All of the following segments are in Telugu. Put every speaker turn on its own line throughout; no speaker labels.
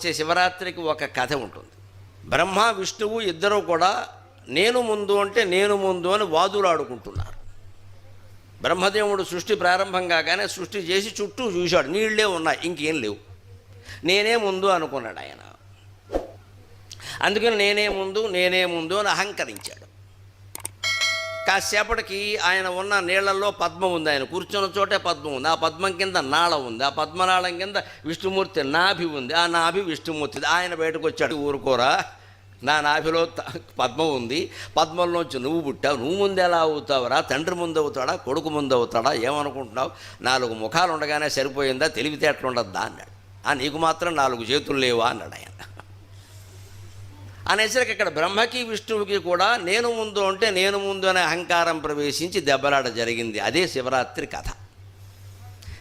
వచ్చే శివరాత్రికి ఒక కథ ఉంటుంది. బ్రహ్మ విష్ణువు ఇద్దరు కూడా నేను ముందు అంటే నేను ముందు అని వాదులాడుకుంటున్నారు బ్రహ్మదేవుడు సృష్టి ప్రారంభం కాగానే సృష్టి చేసి చుట్టూ చూశాడు. నీళ్ళే ఉన్నాయి ఇంకేం లేవు. నేనే ముందు అనుకున్నాడు ఆయన. అందుకని నేనే ముందు నేనే ముందు అని అహంకరించాడు. కాసేపటికి ఆయన ఉన్న నీళ్ళలో పద్మం ఉంది. ఆయన కూర్చున్న చోటే పద్మం ఉంది. ఆ పద్మం కింద నాళ ఉంది. ఆ పద్మనాళం కింద విష్ణుమూర్తి నాభి ఉంది. ఆ నాభి విష్ణుమూర్తి. ఆయన బయటకు వచ్చాడు. ఊరుకోరా. నా నాభిలో త- పద్మం ఉంది. పద్మంలోంచి నువ్వు పుట్టావు. నువ్వు ముందు ఎలా అవుతావురా? తండ్రి ముందు అవుతాడా? కొడుకు ముందు అవుతాడా? ఏమనుకుంటున్నావు? నాలుగు ముఖాలు ఉండగానే సరిపోయిందా? తెలివితేటలు ఉండద్దా అన్నాడు. ఆ నీకు మాత్రం నాలుగు చేతులు లేవా? అన్నాడు ఆయన. అనేసరికి ఇక్కడ బ్రహ్మకి విష్ణువుకి కూడా నేను ముందు అంటే నేను ముందు అనే అహంకారం ప్రవేశించి దెబ్బలాట జరిగింది. అదే శివరాత్రి కథ.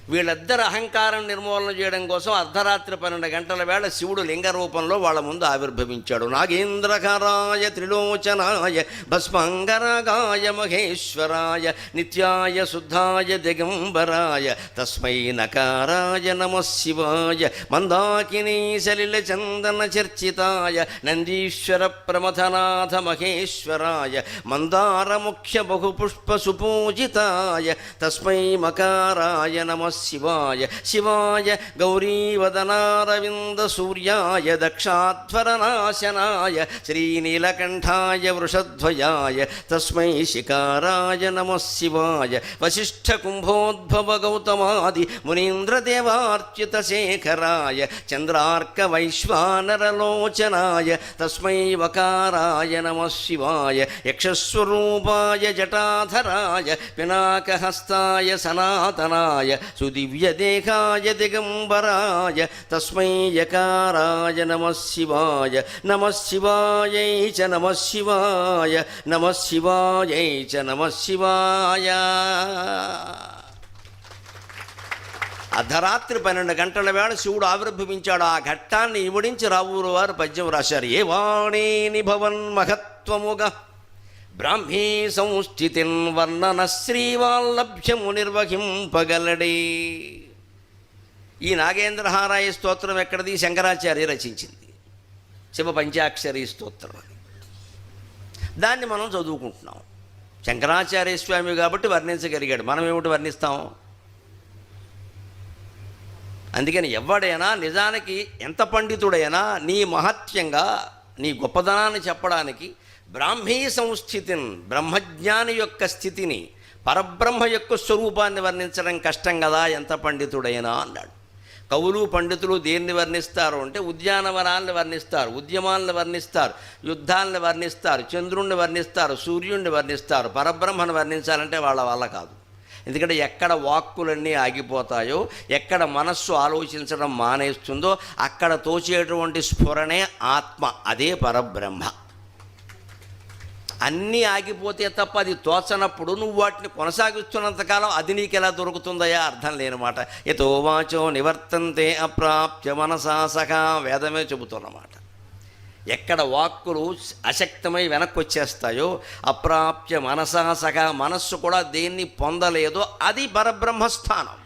వీళ్ళిద్దరు అహంకారం నిర్మూలన చేయడం కోసం అర్ధరాత్రి పన్నెండు గంటల వేళ శివుడు లింగ రూపంలో వాళ్ళ ముందు ఆవిర్భవించాడు. నాగేంద్రకరాయ త్రిలోచనాయ భస్మంగరగాయ మహేశ్వరాయ నిత్యాయ శుద్ధాయ దిగంబరాయ తస్మై నకారాయ నమ శివాయ మందాకినీ సలిల చందన చర్చితాయ నందీశ్వర ప్రమథనాథ మహేశ్వరాయ మందార ముఖ్య బహుపుష్ప సుపూజితాయ తస్మై మకారాయ నమ शिवाय शिवाय गौरीवदनारविन्दसूर्याय दक्षाध्वरनाशनाय श्रीनीलकण्ठाय वृषध्वजाय, तस्मै शिकाराय नमः शिवाय वसिष्ठकुम्भोद्भवगौतमादि मुनीन्द्रदेवार्च्युतशेखराय, चन्द्रार्कवैश्वानरलोचनाय, तस्मै वकाराय नमः शिवाय, यक्षस्वरूपाय जटाधराय, पिनाकहस्ताय सनातनाय శివాయ యక్షస్వరూపాయ దిగంబరాయ తస్మై యకారాయ నమ శివాయ నమ శివాయై చ నమ శివాయ నమ శివాయై చ నమ శివాయ అర్ధరాత్రి పన్నెండు గంటల వేళ శివుడు ఆవిర్భవించాడు. ఆ ఘట్టాన్ని ఇవిడించి రావూరు వారు పద్యం రాశారు. ఏ వాణేని భవన్ మహత్వముగా బ్రాహ్మీ సంస్థితిన్ వర్ణన శ్రీవాల్లభ్యము నిర్వహింపగలడే. ఈ నాగేంద్రహారాయ స్తోత్రం ఎక్కడిది? శంకరాచార్య రచించింది. శివ పంచాక్షరి స్తోత్రం అని దాన్ని మనం చదువుకుంటున్నాం. శంకరాచార్య స్వామి కాబట్టి వర్ణించగలిగాడు. మనం ఏమిటి వర్ణిస్తాం? అందుకని ఎవడైనా నిజానికి ఎంత పండితుడైనా నీ మహత్యంగా నీ గొప్పదనాన్ని చెప్పడానికి బ్రాహ్మీ సంస్థితిని బ్రహ్మజ్ఞాని యొక్క స్థితిని పరబ్రహ్మ యొక్క స్వరూపాన్ని వర్ణించడం కష్టం కదా ఎంత పండితుడైనా అన్నాడు. కవులు పండితులు దేన్ని వర్ణిస్తారు అంటే ఉద్యానవనాలను వర్ణిస్తారు ఉద్యమాలను వర్ణిస్తారు యుద్ధాలను వర్ణిస్తారు చంద్రుణ్ణి వర్ణిస్తారు సూర్యుణ్ణి వర్ణిస్తారు పరబ్రహ్మను వర్ణించాలంటే వాళ్ళ వల్ల కాదు. ఎందుకంటే ఎక్కడ వాక్కులన్నీ ఆగిపోతాయో ఎక్కడ మనస్సు ఆలోచించడం మానేస్తుందో అక్కడ తోచేటువంటి స్ఫురణే ఆత్మ అదే పరబ్రహ్మ. అన్నీ ఆగిపోతే తప్ప అది తోచనప్పుడు నువ్వు వాటిని కొనసాగిస్తున్నంతకాలం అది నీకు ఎలా దొరుకుతుందయా అర్థం లేనమాట ఎతో వాచో నివర్తంతే అప్రాప్య మనసాసగా వేదమే చెబుతున్నమాట. ఎక్కడ వాక్కులు అశక్తమై వెనక్కి వచ్చేస్తాయో అప్రాప్య మనసా మనస్సు కూడా దేన్ని పొందలేదో అది పరబ్రహ్మస్థానం.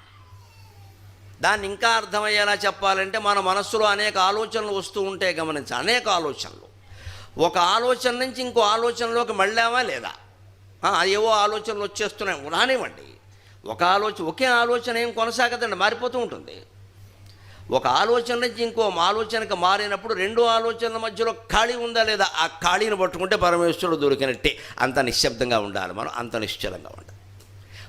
దాన్ని ఇంకా అర్థమయ్యేలా చెప్పాలంటే మన మనస్సులో అనేక ఆలోచనలు వస్తూ ఉంటే గమనించి అనేక ఆలోచనలు. ఒక ఆలోచన నుంచి ఇంకో ఆలోచనలోకి మళ్ళామా లేదా? ఏవో ఆలోచనలు వచ్చేస్తున్నాయి. రానివ్వండి. ఒక ఆలోచన ఒకే ఆలోచన ఏం కొనసాగదండి మారిపోతూ ఉంటుంది. ఒక ఆలోచన నుంచి ఇంకో ఆలోచనకు మారినప్పుడు రెండు ఆలోచనల మధ్యలో ఖాళీ ఉందా లేదా? ఆ ఖాళీని పట్టుకుంటే పరమేశ్వరుడు దొరికినట్టే. అంత నిశ్శబ్దంగా ఉండాలి మనం అంత నిశ్చలంగా ఉండాలి.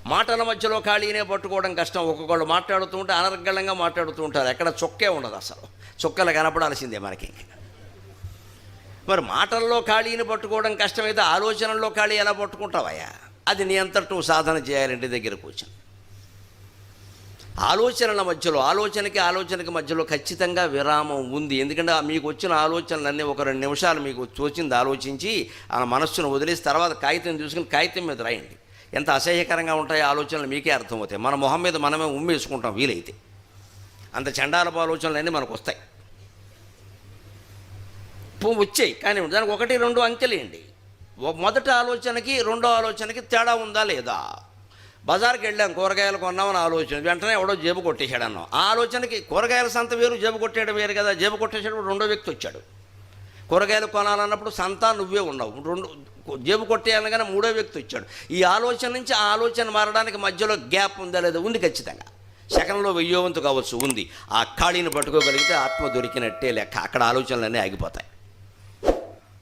మాటల మధ్యలో ఖాళీనే పట్టుకోవడం కష్టం. ఒక్కొక్కళ్ళు మాట్లాడుతూ ఉంటే అనర్గళంగా మాట్లాడుతూ ఉంటారు. ఎక్కడ చొక్కే ఉండదు అసలు. చొక్కలు కనపడాల్సిందే మనకి. మరి మాటల్లో ఖాళీని పట్టుకోవడం కష్టమైతే ఆలోచనల్లో ఖాళీ ఎలా పట్టుకుంటావయ్యా? అది నీ అంతట నువ్వు సాధన చేయాలి దగ్గర కూర్చొని. ఆలోచనల మధ్యలో ఆలోచనకి ఆలోచనకి మధ్యలో ఖచ్చితంగా విరామం ఉంది. ఎందుకంటే ఆ మీకు వచ్చిన ఆలోచనలన్నీ ఒక రెండు నిమిషాలు మీకు తోచింది ఆలోచించి ఆ మనస్సును వదిలేసి తర్వాత కాగితం తీసుకుని కాగితం మీద రాయండి. ఎంత అసహ్యకరంగా ఉంటాయో ఆలోచనలు మీకే అర్థమవుతాయి. మన మొహం మీద మనమే ఉమ్మేసుకుంటాం వీలైతే. అంత చండాలపు ఆలోచనలన్నీ మనకు వస్తాయి. వచ్చాయి. కానీ దానికి ఒకటి రెండు అంకెలేయండి మొదటి ఆలోచనకి రెండో ఆలోచనకి తేడా ఉందా లేదా? బజార్కి వెళ్ళాం కూరగాయలు కొన్నామని ఆలోచన. వెంటనే ఎవడో జేబు కొట్టేశాడు అన్నాం ఆ ఆలోచనకి కూరగాయల సంత వేరు జేబు కొట్టేయడం వేరు కదా. జేబు కొట్టేసాడు రెండో వ్యక్తి వచ్చాడు. కూరగాయలు కొనాలన్నప్పుడు సంత నువ్వే ఉన్నావు. రెండు జేబు కొట్టేయాలనగానే మూడో వ్యక్తి వచ్చాడు. ఈ ఆలోచన నుంచి ఆ ఆలోచన మారడానికి మధ్యలో గ్యాప్ ఉందా లేదా? ఉంది ఖచ్చితంగా. సెకండ్లో వెయ్యోవంతు కావచ్చు ఉంది. ఆ ఖాళీని పట్టుకోగలిగితే ఆత్మ దొరికినట్టే లెక్క. అక్కడ ఆలోచనలన్నీ ఆగిపోతాయి.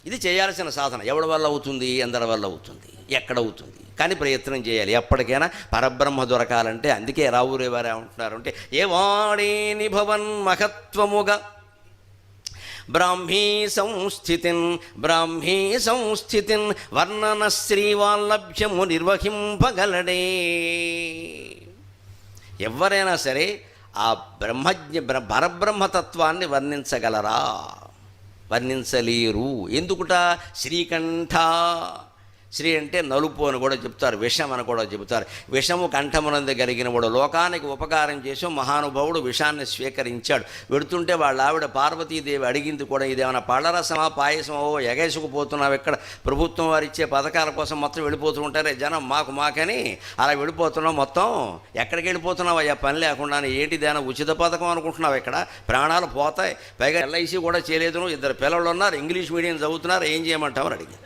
ఇది చేయాల్సిన సాధన. ఎవడి వల్ల అవుతుంది? ఎందరి వల్ల అవుతుంది? ఎక్కడ అవుతుంది? కానీ ప్రయత్నం చేయాలి. ఎప్పటికైనా పరబ్రహ్మ దొరకాలంటే అందుకే రావురే వారు ఏమంటున్నారు అంటే ఏ వాడేని భవన్ మహత్వముగా? బ్రాహ్మీ సంస్థితిన్ బ్రాహ్మీ సంస్థితిన్ వర్ణన శ్రీవాల్లభ్యము నిర్వహింపగలడే. ఎవరైనా సరే ఆ బ్రహ్మజ్ఞ బ్ర పరబ్రహ్మతత్వాన్ని వర్ణించగలరా? వర్ణించలేరు. ఎందుకుట? శ్రీకంఠ శ్రీ అంటే నలుపు అని కూడా చెప్తారు విషం అని కూడా చెబుతారు విషము కంఠమునందు కలిగిన వాడు లోకానికి ఉపకారం చేసి మహానుభావుడు విషాన్ని స్వీకరించాడు. వెడుతుంటే వాళ్ళ ఆవిడ పార్వతీదేవి అడిగింది కూడా ఇదేమైనా పళ్ళరసమా పాయసమో? ఎగేసుకుపోతున్నావు ఇక్కడ. ప్రభుత్వం వారు ఇచ్చే పథకాల కోసం మొత్తం వెళ్ళిపోతూ ఉంటారే జనం. మాకు మాకని అలా వెళ్ళిపోతున్నావు మొత్తం. ఎక్కడికి వెళ్ళిపోతున్నావు అయ్యా? పని లేకుండా ఏంటి దాని ఉచిత పథకం అనుకుంటున్నావు ఇక్కడ? ప్రాణాలు పోతాయి. పైగా ఎల్ఐసి కూడా చేయలేదు. ఇద్దరు పిల్లలు ఉన్నారు ఇంగ్లీష్ మీడియం చదువుతున్నారు ఏం చేయమంటామని అడిగింది.